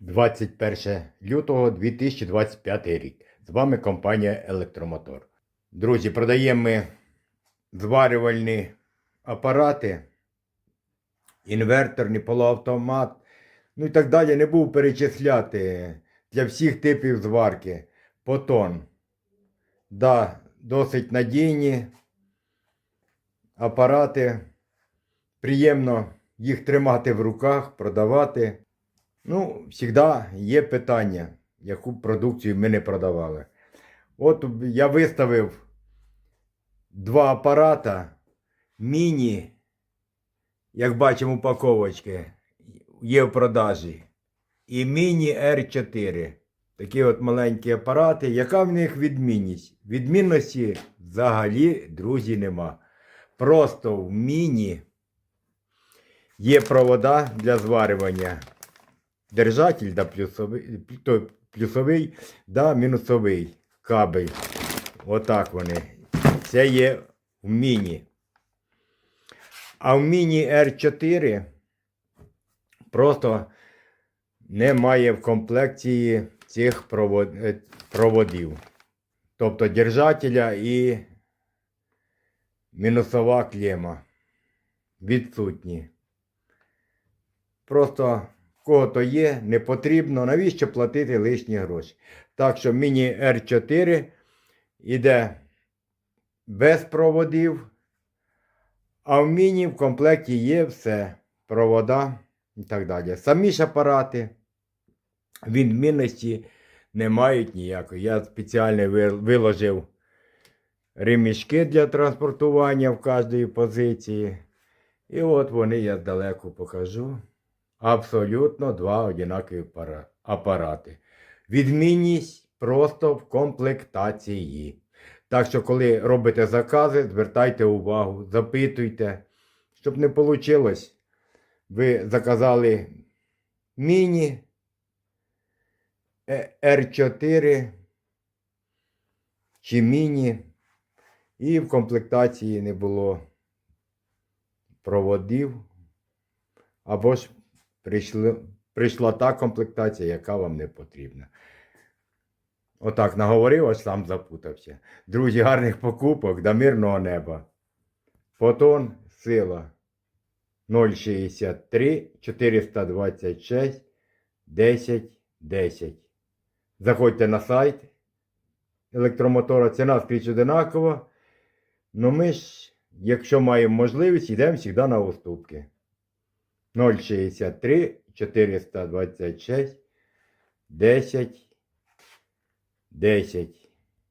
21 лютого 2025 рік. З вами компанія Електромотор. Друзі, продаємо ми зварювальні апарати, інверторні, полуавтомат, ну і так далі. Не був перечисляти для всіх типів зварки. Потон. Да, досить надійні апарати. Приємно їх тримати в руках, продавати. Ну, завжди є питання, яку продукцію ми не продавали. От я виставив два апарата міні, як бачимо, упаковочки є в продажі. І міні R4. Такі от маленькі апарати. Яка в них відмінність? Відмінності взагалі, друзі, нема. Просто в міні є провода для зварювання. Держатель да плюсовий, плюсовий да мінусовий кабель. Отак вони. Це є в міні. А в міні R4 просто немає в комплекції цих е, проводів. Тобто держателя і мінусова клема. Відсутні. Просто кого то є, не потрібно. Навіщо платити лишні гроші? Так що міні R4 іде без проводів. А в міні в комплекті є все. Провода і так далі. Самі ж апарати відмінності не мають ніякої. Я спеціально виложив ремішки для транспортування в кожній позиції. І от вони я здалеку покажу. Абсолютно два однакові апарати. Відмінність просто в комплектації. Так що, коли робите закази, звертайте увагу, запитуйте, щоб не вийшло. Ви заказали міні е, R4 чи міні, і в комплектації не було проводів, або ж прийшли, прийшла та комплектація, яка вам не потрібна. Отак наговорив, аж сам запутався. Друзі, гарних покупок до мирного неба. Фотон, сила 063 426 10 10. Заходьте на сайт електромотора, ціна скрізь одинакова. Ну ми ж, якщо маємо можливість, йдемо завжди на уступки. 063 426 10 10.